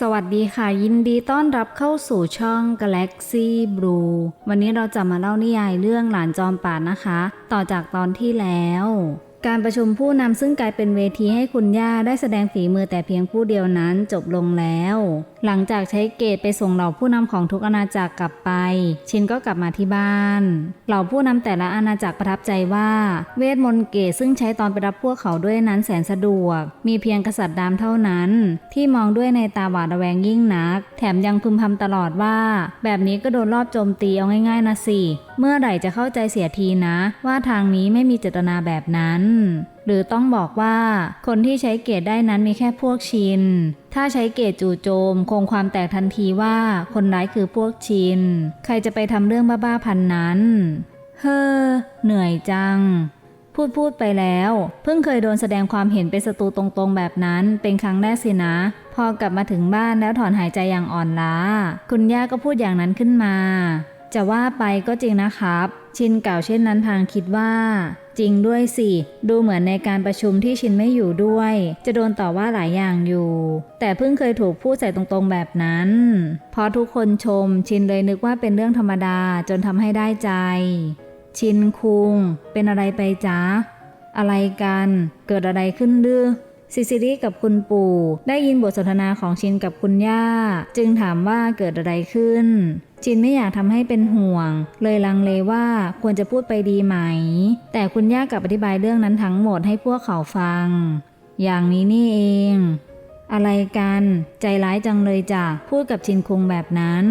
สวัสดีค่ะยินดีต้อนรับเข้าสู่ช่อง Galaxy Blue วันนี้เราจะมาเล่านิยายเรื่องหลานจอมป่านะคะ ต่อจากตอนที่แล้ว การประชุมผู้นำซึ่งกลายเป็นเวทีให้คุณย่าได้แสดงฝีมือแต่เพียงผู้เดียวนั้นจบลงแล้ว หลังจากใช้เกตไปส่งเหล่าผู้นำของทุกอาณาจักรกลับไป ชินก็กลับมาที่บ้าน เหล่าผู้นำแต่ละอาณาจักรประทับใจว่าเวทมนต์เกตซึ่งใช้ตอนไปรับพวกเขาด้วยนั้นแสนสะดวก มีเพียงกษัตริย์ดำเท่านั้น ที่มองด้วยในตาหวาดระแวงยิ่งนัก แถมยังพึมพำตลอดว่า แบบนี้ก็โดนรอบโจมตีเอาง่ายๆนะสิ เมื่อไหร่จะเข้าใจเสียทีนะ ว่าทางนี้ไม่มีเจตนาแบบนั้น หรือต้องบอกว่าคนที่ใช้เกตได้นั้นมีแค่พวกชิน ถ้าใช้เกตจู่โจม คงความแตกทันทีว่าคนร้ายคือพวกชิน ใครจะไปทำเรื่องบ้าๆพันนั้น เฮ้อเหนื่อยจังพูดพูดไปแล้ว เพิ่งเคยโดนแสดงความเห็นเป็นศัตรูตรงๆแบบนั้น เป็นครั้งแรกสินะ พอกลับมาถึงบ้านแล้วถอนหายใจอย่างอ่อนล้า คุณย่าก็พูดอย่างนั้นขึ้นมา จะว่าไปก็จริงนะครับ ชินกล่าวเช่นนั้นพางคิดว่า จริงด้วยสิ ดูเหมือนในการประชุมที่ชินไม่อยู่ด้วย จะโดนต่อว่าหลายอย่างอยู่ แต่เพิ่งเคยถูกพูดใส่ตรงๆแบบนั้นพอทุกคนชม ชินเลยนึกว่าเป็นเรื่องธรรมดาจนทำให้ได้ใจ ชินคุง เป็นอะไรไปจ๊ะอะไรกัน เกิดอะไรขึ้นดื้อ ซิซิลีกับคุณปู่ ได้ยินบทสนทนาของชินกับคุณย่า จึงถามว่าเกิดอะไรขึ้น ชินไม่อยากทำให้เป็นห่วง เลยลังเลว่าควรจะพูดไปดีไหม แต่คุณย่ากลับอธิบายเรื่องนั้นทั้งหมดให้พวกเขาฟัง อย่างนี้นี่เอง อะไรกัน ใจร้ายจังเลยจ้ะพูดกับชินคงแบบนั้น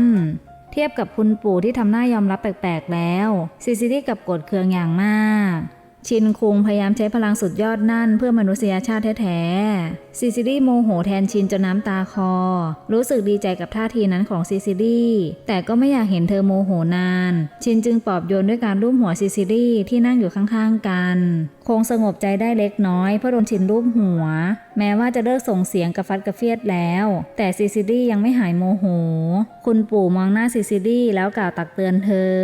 เทียบกับคุณปู่ที่ทำหน้ายอมรับแปลกๆแล้วซิซิลี่กับกดเคืองอย่างมาก ชินคุงพยายามใช้พลังสุดยอดนั่นเพื่อมนุษยชาติแท้ๆ ซิซิลี่โมโหแทนชินจนน้ำตาคอ รู้สึกดีใจกับท่าทีนั้นของซิซิลี่แต่ก็ไม่อยากเห็นเธอโมโหนาน ชินจึงปลอบโยนด้วยการรูปหัวซิซิลี่ที่นั่งอยู่ข้างๆกัน คงสงบใจได้เล็กน้อยเพราะโดนชินรูปหัว แม้ว่าจะเลิกส่งเสียงกระฟัดกระเฟียดแล้ว แต่ซิซิลี่ยังไม่หายโมโห คุณปู่มองหน้าซิซิลี่แล้วกล่าวตักเตือนเธอ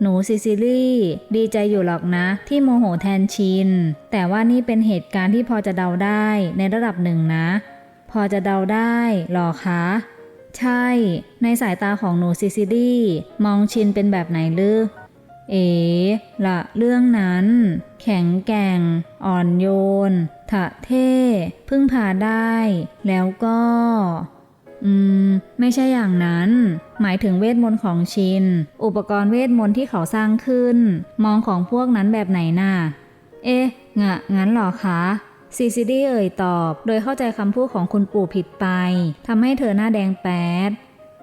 หนูซิซิลี่ ดีใจอยู่หรอกนะ ที่โมโหแทนชิน แต่ว่านี่เป็นเหตุการณ์ที่พอจะเดาได้ในระดับหนึ่งนะ พอจะเดาได้หรอคะ ใช่ ในสายตาของหนูซิซิลี่ มองชินเป็นแบบไหนลือเอ๋ละเรื่องนั้น แข็งแกร่ง อ่อนโยนถะเท่พึ่งพาได้ แล้วก็ อืม ไม่ใช่อย่างนั้น หมายถึงเวทมนต์ของชิน อุปกรณ์เวทมนต์ที่เขาสร้างขึ้น มองของพวกนั้นแบบไหนน่ะ เอ๊ะ งะ งั้นหรอคะซีซิดี้เอ่ยตอบ โดยเข้าใจคำพูดของคุณปู่ผิดไป ทำให้เธอหน้าแดงแป๊ด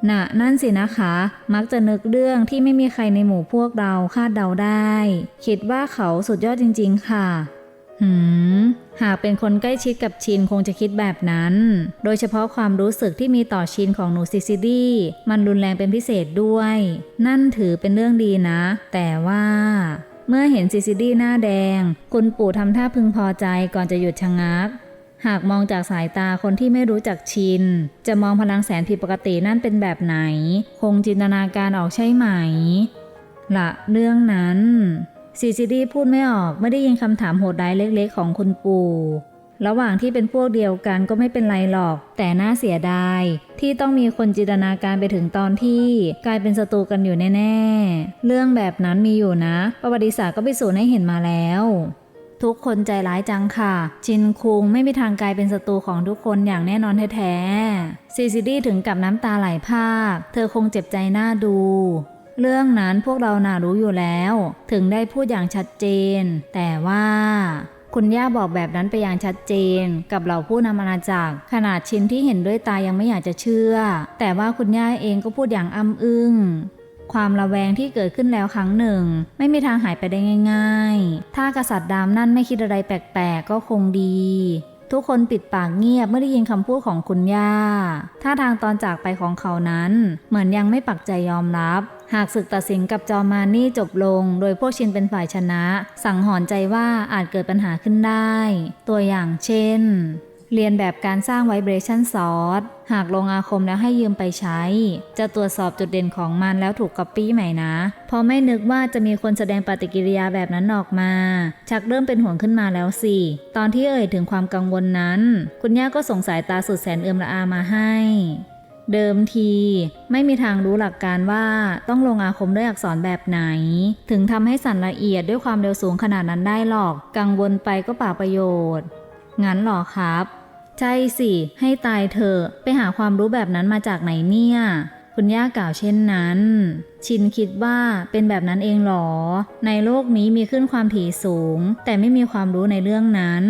น่ะ นั่นสินะคะ มักจะนึกเรื่องที่ไม่มีใครในหมู่พวกเราคาดเดาได้ คิดว่าเขาสุดยอดจริง ๆ ค่ะ หืม หากเป็นคนใกล้ชิดกับชินคงจะคิดแบบนั้น โดยเฉพาะความรู้สึกที่มีต่อชินของหนูซิซิดี้มันรุนแรงเป็นพิเศษด้วย นั่นถือเป็นเรื่องดีนะ แต่ว่าเมื่อเห็นซิซิดี้หน้าแดง คุณปู่ทำท่าพึงพอใจก่อนจะหยุดชะงัก หากมองจากสายตาคนที่ไม่รู้จักชิน จะมองพลังแสนผิดปกตินั่นเป็นแบบไหน คงจินตนาการออกใช่ไหมละเรื่องนั้น ซีซีดีพูดไม่ออกไม่ได้ยินคำถามโหดร้ายเล็กๆ ของคุณปู่ ระหว่างที่เป็นพวกเดียวกันก็ไม่เป็นไรหรอก แต่น่าเสียดาย ที่ต้องมีคนจินตนาการไปถึงตอนที่กลายเป็นศัตรูกันอยู่แน่ ๆ เรื่องแบบนั้นมีอยู่นะ ประวัติศาสตร์ก็พิสูจน์ให้เห็นมาแล้ว ทุกคนใจร้ายจังค่ะชินคุงไม่มีทางกลายเป็นศัตรูของทุกคนอย่างแน่นอนแท้ๆซีซิดี้ถึงกับน้ำตาไหลภาค เธอคงเจ็บใจหน้าดู เรื่องนั้นพวกเราน่ารู้อยู่แล้ว ถึงได้พูดอย่างชัดเจน แต่ว่าคุณย่าบอกแบบนั้นไปอย่างชัดเจน กับเหล่าผู้นำอาณาจักร ขนาดชินที่เห็นด้วยตายังไม่อยากจะเชื่อ แต่ว่าคุณย่าเองก็พูดอย่างอ้ำอึ้งความระแวงที่เกิดขึ้นแล้วครั้งหนึ่ง ไม่มีทางหายไปได้ง่าย ๆ ถ้ากษัตริย์ดำนั่นไม่คิดอะไรแปลกๆก็คงดี ทุกคนปิดปากเงียบเมื่อได้ยินคำพูดของคุณย่า ท่าทางตอนจากไปของเขานั้น เหมือนยังไม่ปักใจยอมรับ หากศึกตัดสินกับจอมานี่จบลง โดยพวกชินเป็นฝ่ายชนะ สั่งหอนใจว่าอาจเกิดปัญหาขึ้นได้ ตัวอย่างเช่น เรียนแบบการสร้างไวเบรชันซอสหากลงอาคมแล้วให้ยืมไปใช้ จะตรวจสอบจุดเด่นของมันแล้วถูกก๊อปปี้ใหม่นะเพราะไม่นึกว่าจะมีคนแสดงปฏิกิริยาแบบนั้นออกมา ชักเริ่มเป็นห่วงขึ้นมาแล้วสิ ตอนที่เอ่ยถึงความกังวลนั้น คุณย่าก็ส่งสายตาสุดแสนเอื่อมละอามาให้เดิมทีไม่มีทางรู้หลักการว่าต้องลงอาคมด้วยอักษรแบบไหน ถึงทำให้สั่นละเอียดด้วยความเร็วสูงขนาดนั้นได้หรอก กังวลไปก็ป่าประโยชน์ งั้นหรอครับ ใช่สิ ให้ตายเถอะไปหาความรู้แบบนั้นมาจากไหนเนี่ย คุณย่ากล่าวเช่นนั้น ชินคิดว่าเป็นแบบนั้นเองหรอ ในโลกนี้มีขึ้นความถี่สูง แต่ไม่มีความรู้ในเรื่องนั้น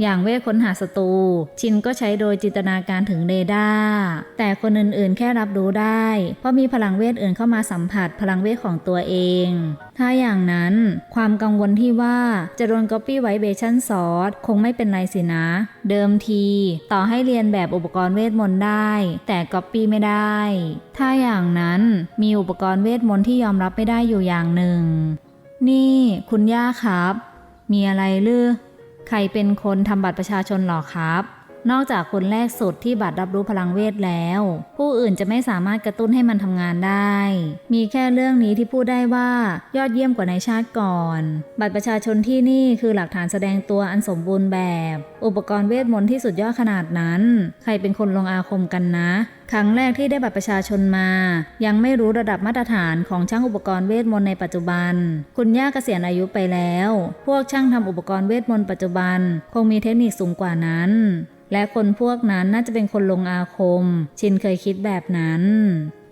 อย่างเวทค้นหาศัตรูชินก็ใช้โดยจินตนาการถึงเรดาร์แต่คนอื่นๆแค่รับรู้ได้ เพราะมีพลังเวทอื่นเข้ามาสัมผัสพลังเวทของตัวเอง ถ้าอย่างนั้น ความกังวลที่ว่าจะโดน Copy Vibration Source คงไม่เป็นไรสินะ เดิมทีต่อให้เรียนแบบอุปกรณ์เวทมนต์ได้ แต่ Copy ไม่ได้ ถ้าอย่างนั้นมีอุปกรณ์เวทมนต์ที่ยอมรับไม่ได้อยู่อย่างหนึ่ง นี่ คุณย่าครับ มีอะไรลือ ใครเป็นคนทำบัตรประชาชนหรอครับ นอกจากคนแรกสุดที่บัตรรับรู้พลังเวทแล้ว ผู้อื่นจะไม่สามารถกระตุ้นให้มันทำงานได้ มีแค่เรื่องนี้ที่พูดได้ว่ายอดเยี่ยมกว่าในชาติก่อน บัตรประชาชนที่นี่คือหลักฐานแสดงตัวอันสมบูรณ์แบบ อุปกรณ์เวทมนต์ที่สุดยอดขนาดนั้น ใครเป็นคนลงอาคมกันนะ ครั้งแรกที่ได้บัตรประชาชนมา ยังไม่รู้ระดับมาตรฐานของช่างอุปกรณ์เวทมนต์ในปัจจุบัน คุณย่าเกษียณอายุไปแล้ว พวกช่างทำอุปกรณ์เวทมนต์ปัจจุบัน คงมีเทคนิคสูงกว่านั้น และคนพวกนั้นน่าจะเป็นคนลงอาคม ชินเคยคิดแบบนั้น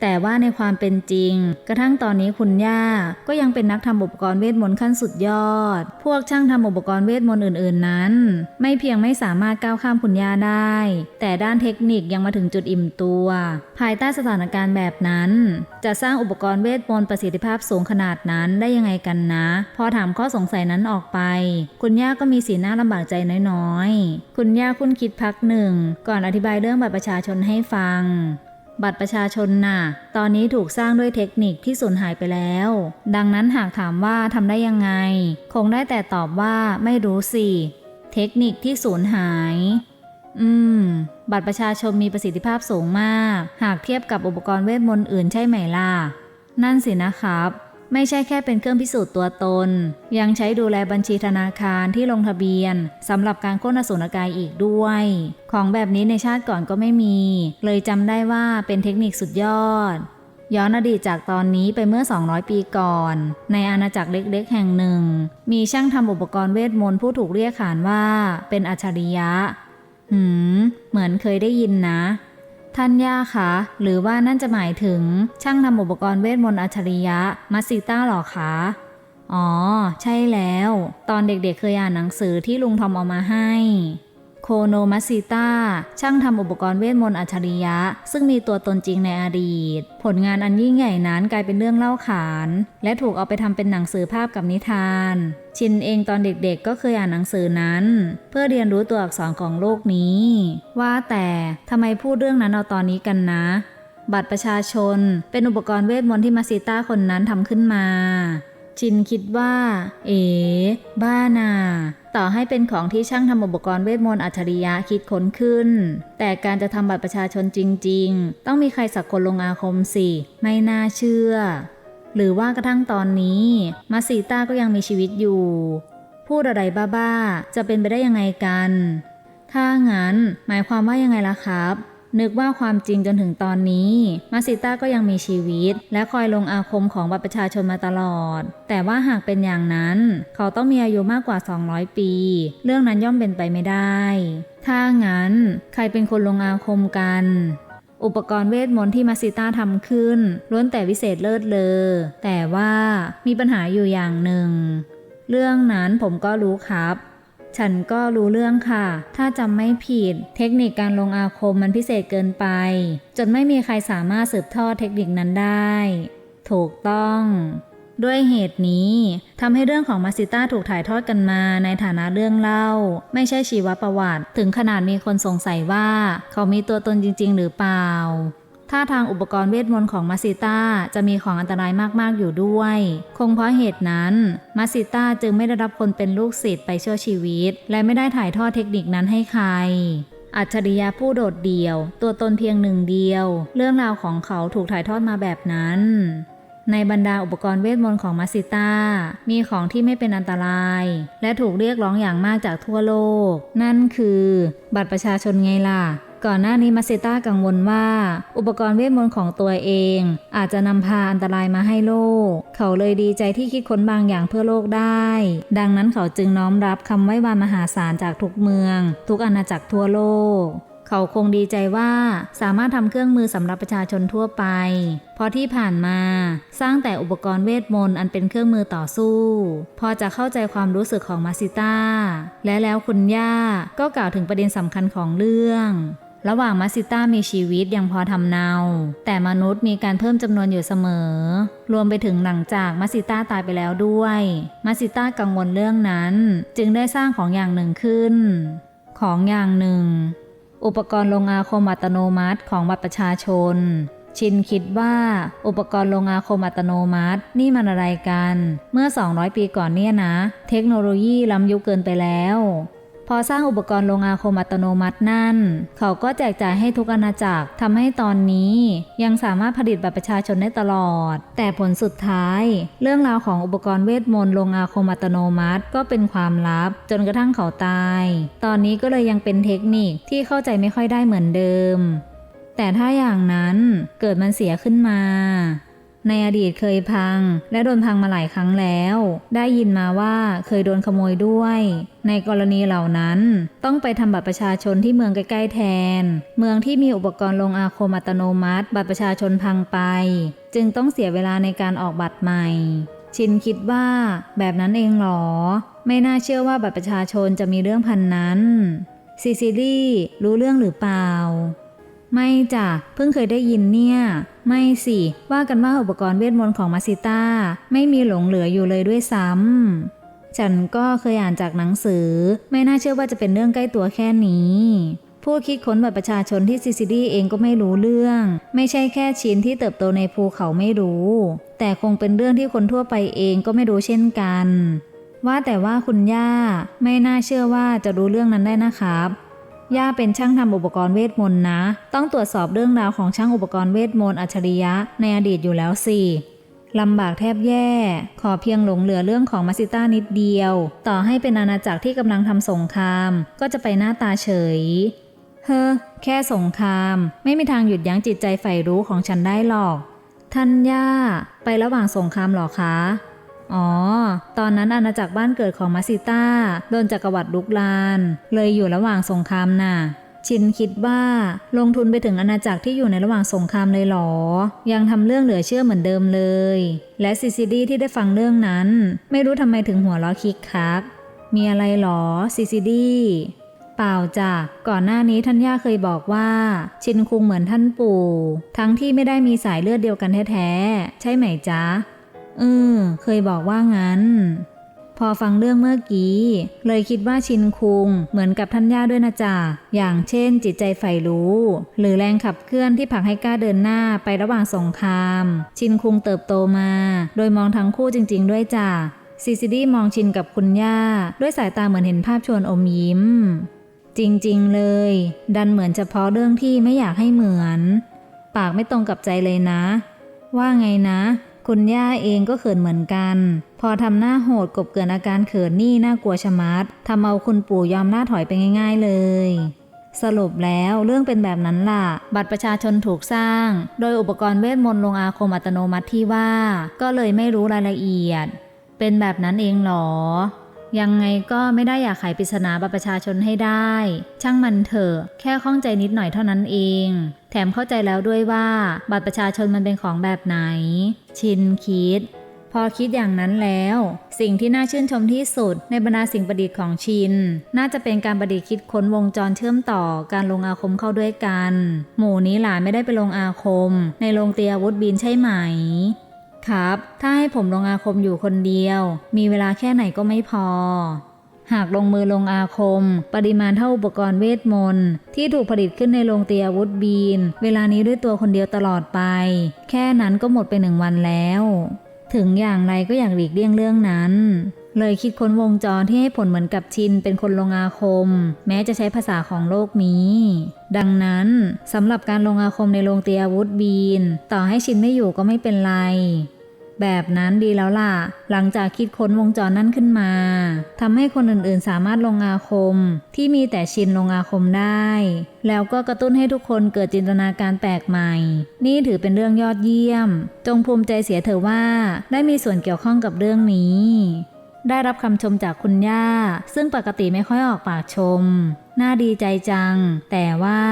แต่ว่าในความเป็นจริง กระทั่งตอนนี้คุณย่าก็ยังเป็นนักทำอุปกรณ์เวทมนต์ขั้นสุดยอด พวกช่างทำอุปกรณ์เวทมนต์อื่น ๆนั้น ไม่เพียงไม่สามารถก้าวข้ามคุณย่าได้ แต่ด้านเทคนิคยังมาถึงจุดอิ่มตัว ภายใต้สถานการณ์แบบนั้น จะสร้างอุปกรณ์เวทมนต์ประสิทธิภาพสูงขนาดนั้นได้ยังไงกันนะ พอถามข้อสงสัยนั้นออกไป คุณย่าก็มีสีหน้าลำบากใจน้อยๆ คุณย่าคุ้นคิดพักหนึ่ง ก่อนอธิบายเรื่องบัตรประชาชนให้ฟัง บัตรประชาชนน่ะ ตอนนี้ถูกสร้างด้วยเทคนิคที่สูญหายไปแล้ว ดังนั้นหากถามว่าทำได้ยังไง คงได้แต่ตอบว่าไม่รู้สิ เทคนิคที่สูญหาย อืม บัตรประชาชนมีประสิทธิภาพสูงมาก หากเทียบกับอุปกรณ์เวทมนต์อื่นใช่ไหมล่ะ นั่นสินะครับ ไม่ใช่แค่เป็นเครื่องพิสูจน์ตัวตน ยังใช้ดูแลบัญชีธนาคารที่ลงทะเบียนสำหรับการโค้นอสุรกายอีกด้วย ของแบบนี้ในชาติก่อนก็ไม่มี เลยจำได้ว่าเป็นเทคนิคสุดยอดย้อนอดีตจากตอนนี้ไปเมื่อ 200 ปีก่อน ในอาณาจักรเล็กๆ แห่งหนึ่ง มีช่างทำอุปกรณ์เวทมนต์ผู้ถูกเรียกขานว่าเป็นอัจฉริยะ หืม เหมือนเคยได้ยินนะ ท่านย่าคะ หรือว่านั่นจะหมายถึงช่างทำอุปกรณ์เวทมนต์อัจฉริยะมัสซิต้าหรอคะ อ๋อ ใช่แล้ว ตอนเด็กๆเคยอ่านหนังสือที่ลุงทอมเอามาให้ โคโนมัสซิต้า ช่างทำอุปกรณ์เวทมนต์อัจฉริยะ ซึ่งมีตัวตนจริงในอดีต ผลงานอันยิ่งใหญ่นั้นกลายเป็นเรื่องเล่าขาน และถูกเอาไปทำเป็นหนังสือภาพกับนิทาน ชินเองตอนเด็กๆ ก็เคยอ่านหนังสือนั้น เพื่อเรียนรู้ตัวอักษรของโลกนี้ ว่าแต่ทำไมพูดเรื่องนั้นเอาตอนนี้กันนะบัตรประชาชน เป็นอุปกรณ์เวทมนต์ที่มาซิต้าคนนั้นทำขึ้นมาชินคิดว่า เอ๋บ้านา ต่อให้เป็นของที่ช่างทำอุปกรณ์เวทมนต์อัจฉริยะคิดค้นขึ้น แต่การจะทำบัตรประชาชนจริง ๆ ต้องมีใครสักคนลงอาคมสิ ไม่น่าเชื่อ หรือว่ากระทั่งตอนนี้ มาสีต้าก็ยังมีชีวิตอยู่ พูดอะไรบ้าๆ จะเป็นไปได้ยังไงกัน ถ้างั้น หมายความว่ายังไงล่ะครับ นึกว่าความจริงจนถึงตอนนี้ มาซิต้าก็ยังมีชีวิต และคอยลงอาคมของบัตรประชาชนมาตลอด แต่ว่าหากเป็นอย่างนั้น เขาต้องมีอายุมากกว่า 200 ปี เรื่องนั้นย่อมเป็นไปไม่ได้ ถ้างั้น ใครเป็นคนลงอาคมกันอุปกรณ์เวทมนต์ที่มาซิต้าทำขึ้นล้วนแต่วิเศษเลิศเลอ แต่ว่ามีปัญหาอยู่อย่างหนึ่ง เรื่องนั้นผมก็รู้ครับ ฉันก็รู้เรื่องค่ะ ถ้าจำไม่ผิด เทคนิคการลงอาคมมันพิเศษเกินไป จนไม่มีใครสามารถสืบทอดเทคนิคนั้นได้ ถูกต้องด้วยเหตุนี้ทำให้เรื่องของมาซิต้าถูกถ่ายทอดกันมาในฐานะเรื่องเล่า ไม่ใช่ชีวประวัติ ถึงขนาดมีคนสงสัยว่า เขามีตัวตนจริง ๆ หรือเปล่า ถ้าทางอุปกรณ์เวทมนต์ของมาซิต้าจะมีของอันตรายมากๆอยู่ด้วย คงเพราะเหตุนั้นมาซิต้าจึงไม่ได้รับคนเป็นลูกศิษย์ไปชั่วชีวิต และไม่ได้ถ่ายทอดเทคนิคนั้นให้ใคร อัจฉริยะผู้โดดเดี่ยว ตัวตนเพียงหนึ่งเดียว เรื่องราวของเขาถูกถ่ายทอดมาแบบนั้นในบรรดาอุปกรณ์เวทมนต์ของมาซิต้า มีของที่ไม่เป็นอันตราย และถูกเรียกร้องอย่างมากจากทั่วโลก นั่นคือ บัตรประชาชนไงล่ะ ก่อนหน้านี้มาเซต้ากังวลว่า อุปกรณ์เวทมนต์ของตัวเอง อาจจะนำพาอันตรายมาให้โลก เขาเลยดีใจที่คิดค้นบางอย่างเพื่อโลกได้ ดังนั้นเขาจึงน้อมรับคำไว้วานมหาศาลจากทุกเมือง ทุกอาณาจักรทั่วโลกเขาคงดีใจว่าสามารถทำเครื่องมือสำหรับประชาชนทั่วไป เพราะที่ผ่านมาสร้างแต่อุปกรณ์เวทมนต์อันเป็นเครื่องมือต่อสู้ พอจะเข้าใจความรู้สึกของมาซิต้า และแล้วคุณย่าก็กล่าวถึงประเด็นสำคัญของเรื่อง ระหว่างมาซิต้ามีชีวิตยังพอทำเนา แต่มนุษย์มีการเพิ่มจำนวนอยู่เสมอ รวมไปถึงหลังจากมาซิต้าตายไปแล้วด้วยมาซิต้ากังวลเรื่องนั้น จึงได้สร้างของอย่างหนึ่งขึ้น ของอย่างหนึ่ง อุปกรณ์ลงอาคมอัตโนมัติของบัตรประชาชน ชินคิดว่าอุปกรณ์ลงอาคมอัตโนมัตินี่มันอะไรกัน เมื่อ 200 ปีก่อนเนี่ยนะ เทคโนโลยีล้ำยุคเกินไปแล้ว พอสร้างอุปกรณ์โลงอาคมอัตโนมัตินั่น เขาก็แจกจ่ายให้ทุกอาณาจักรทำให้ตอนนี้ยังสามารถผลิตบัตรประชาชนได้ตลอด แต่ผลสุดท้าย เรื่องราวของอุปกรณ์เวทมนต์โลงอาคมอัตโนมัติก็เป็นความลับ จนกระทั่งเขาตาย ตอนนี้ก็เลยยังเป็นเทคนิคที่เข้าใจไม่ค่อยได้เหมือนเดิม แต่ถ้าอย่างนั้นเกิดมันเสียขึ้นมา ในอดีตเคยพัง และโดนพังมาหลายครั้งแล้ว ได้ยินมาว่าเคยโดนขโมยด้วย ในกรณีเหล่านั้น ต้องไปทำบัตรประชาชนที่เมืองใกล้ ๆ แทน เมืองที่มีอุปกรณ์ลงอาคมอัตโนมัติ บัตรประชาชนพังไป จึงต้องเสียเวลาในการออกบัตรใหม่ ชินคิดว่าแบบนั้นเองหรอ ไม่น่าเชื่อว่าบัตรประชาชนจะมีเรื่องพันนั้นซิซิลี่รู้เรื่องหรือเปล่า ไม่จ้ะเพิ่งเคยได้ยินเนี่ย ไม่สิ ว่ากันว่าอุปกรณ์เวทมนต์ของมาซิต้า ไม่มีหลงเหลืออยู่เลยด้วยซ้ำฉันก็เคยอ่านจากหนังสือ ไม่น่าเชื่อว่าจะเป็นเรื่องใกล้ตัวแค่นี้ผู้คิดค้นบัตรประชาชนที่ซิซิลี่เองก็ไม่รู้เรื่อง ไม่ใช่แค่ชิ้นที่เติบโตในภูเขาไม่รู้ แต่คงเป็นเรื่องที่คนทั่วไปเองก็ไม่รู้เช่นกัน ว่าแต่ว่าคุณย่าไม่น่าเชื่อว่าจะรู้เรื่องนั้นได้นะครับ ย่าเป็นช่างทำอุปกรณ์เวทมนต์นะ ต้องตรวจสอบเรื่องราวของช่างอุปกรณ์เวทมนต์อัจฉริยะในอดีตอยู่แล้วสิลำบากแทบแย่ ขอเพียงหลงเหลือเรื่องของมาซิต้านิดเดียว ต่อให้เป็นอาณาจักรที่กำลังทำสงคราม ก็จะไปหน้าตาเฉย เฮ้อ แค่สงคราม ไม่มีทางหยุดยั้งจิตใจใฝ่รู้ของฉันได้หรอก ท่านย่า ไประหว่างสงครามหรอคะ อ๋อ ตอนนั้นอาณาจักรบ้านเกิดของมาซิต้าโดนจักรวรรดิลุกลาน เลยอยู่ระหว่างสงครามน่ะ ชินคิดว่าลงทุนไปถึงอาณาจักรที่อยู่ในระหว่างสงครามเลยหรอ ยังทำเรื่องเหลือเชื่อเหมือนเดิมเลย และซิซิดีที่ได้ฟังเรื่องนั้น ไม่รู้ทำไมถึงหัวเราะคิกคัก มีอะไรหรอซิซิดีเปล่าจ้ะก่อนหน้านี้ท่านย่าเคยบอกว่า ชินคุงเหมือนท่านปู่ ทั้งที่ไม่ได้มีสายเลือดเดียวกันแท้ๆ ใช่ไหมจ๊ะ เออ เคยบอกว่างั้น พอฟังเรื่องเมื่อกี้ เลยคิดว่าชินคุงเหมือนกับท่านย่าด้วยนะจ๊ะ อย่างเช่น จิตใจใฝ่รู้ หรือแรงขับเคลื่อนที่ผลักให้กล้าเดินหน้าไประหว่างสงคราม ชินคุงเติบโตมา โดยมองทั้งคู่จริง ๆ ด้วยจ้ะซิซิดี้มองชินกับคุณย่า ด้วยสายตาเหมือนเห็นภาพชวนอมยิ้ม จริงๆเลย ดันเหมือนเฉพาะเรื่องที่ไม่อยากให้เหมือน ปากไม่ตรงกับใจเลยนะ ว่าไงนะ คุณย่าเองก็เขินเหมือนกัน พอทำหน้าโหดกบเกินอาการเขินนี่น่ากลัวชะมัดทำเอาคุณปู่ยอมหน้าถอยไปง่าย ๆ เลยสรุปแล้วเรื่องเป็นแบบนั้นล่ะ บัตรประชาชนถูกสร้าง โดยอุปกรณ์เวทมนต์ลงอาคมอัตโนมัติที่ว่า ก็เลยไม่รู้รายละเอียด เป็นแบบนั้นเองหรอ ยังไงก็ไม่ได้อยากไขปริศนาบัตรประชาชนให้ได้ ช่างมันเถอะ แค่ข้องใจนิดหน่อยเท่านั้นเอง แถมเข้าใจแล้วด้วยว่า บัตรประชาชนมันเป็นของแบบไหน ชินคิด พอคิดอย่างนั้นแล้ว สิ่งที่น่าชื่นชมที่สุดในบรรดาสิ่งประดิษฐ์ของชิน น่าจะเป็นการประดิษฐ์คิดค้นวงจรเชื่อมต่อการลงอาคมเข้าด้วยกัน หมู่นี้หลานไม่ได้ไปลงอาคม ในโรงเตียวุธบินใช่ไหม ครับ ถ้าให้ผมลงอาคมอยู่คนเดียว มีเวลาแค่ไหนก็ไม่พอ หากลงมือลงอาคม ปริมาณเท่าอุปกรณ์เวทมนต์ที่ถูกผลิตขึ้นในโรงเตียวุธบีน เวลานี้ด้วยตัวคนเดียวตลอดไป แค่นั้นก็หมดไปหนึ่งวันแล้ว ถึงอย่างไรก็อยากหลีกเลี่ยงเรื่องนั้นเลยคิดค้นวงจรที่ให้ผลเหมือนกับชินเป็นคนลงอาคม แม้จะใช้ภาษาของโลกนี้ ดังนั้นสำหรับการลงอาคมในโรงเตียวุธบีน ต่อให้ชินไม่อยู่ก็ไม่เป็นไร แบบนั้นดีแล้วล่ะ หลังจากคิดค้นวงจรนั่นขึ้นมาทำให้คนอื่นๆ สามารถลงอาคม ที่มีแต่ชินลงอาคมได้ แล้วก็กระตุ้นให้ทุกคนเกิดจินตนาการแปลกใหม่ นี่ถือเป็นเรื่องยอดเยี่ยม จงภูมิใจเสียเถอะว่า ได้มีส่วนเกี่ยวข้องกับเรื่องนี้ ได้รับคำชมจากคุณย่า ซึ่งปกติไม่ค่อยออกปากชม น่าดีใจจัง แต่ว่า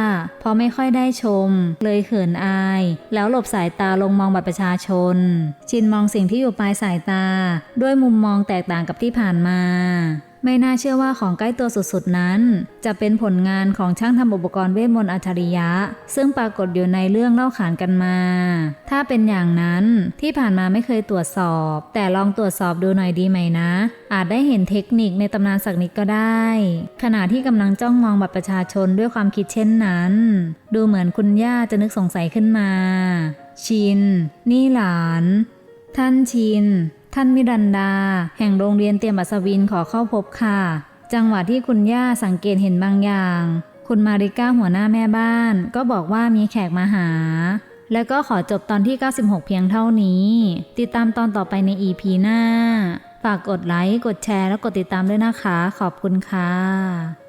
พอไม่ค่อยได้ชม เลยเขินอาย แล้วหลบสายตาลงมองบัตรประชาชน ชินมองสิ่งที่อยู่ปลายสายตา ด้วยมุมมองแตกต่างกับที่ผ่านมา ไม่น่าเชื่อว่าของใกล้ตัวสุดๆนั้น จะเป็นผลงานของช่างทำอุปกรณ์เวทมนต์อัจฉริยะ ซึ่งปรากฏอยู่ในเรื่องเล่าขานกันมา ถ้าเป็นอย่างนั้นที่ผ่านมาไม่เคยตรวจสอบ แต่ลองตรวจสอบดูหน่อยดีไหมนะ อาจได้เห็นเทคนิคในตำนานสักนิดก็ได้ ขณะที่กำลังจ้องมองบัตรประชาชนด้วยความคิดเช่นนั้น ดูเหมือนคุณย่าจะนึกสงสัยขึ้นมา ชิน นี่หลาน ท่านชิน ท่านมิรันดา แห่งโรงเรียนเตรียมอัศวินขอเข้าพบค่ะ จังหวะที่คุณย่าสังเกตเห็นบางอย่าง คุณมาริก้าหัวหน้าแม่บ้าน ก็บอกว่ามีแขกมาหา แล้วก็ขอจบตอนที่ 96 เพียงเท่านี้ ติดตามตอนต่อไปใน EP หน้า ฝากกดไลค์ กดแชร์ แล้วกดติดตามด้วยนะคะ ขอบคุณค่ะ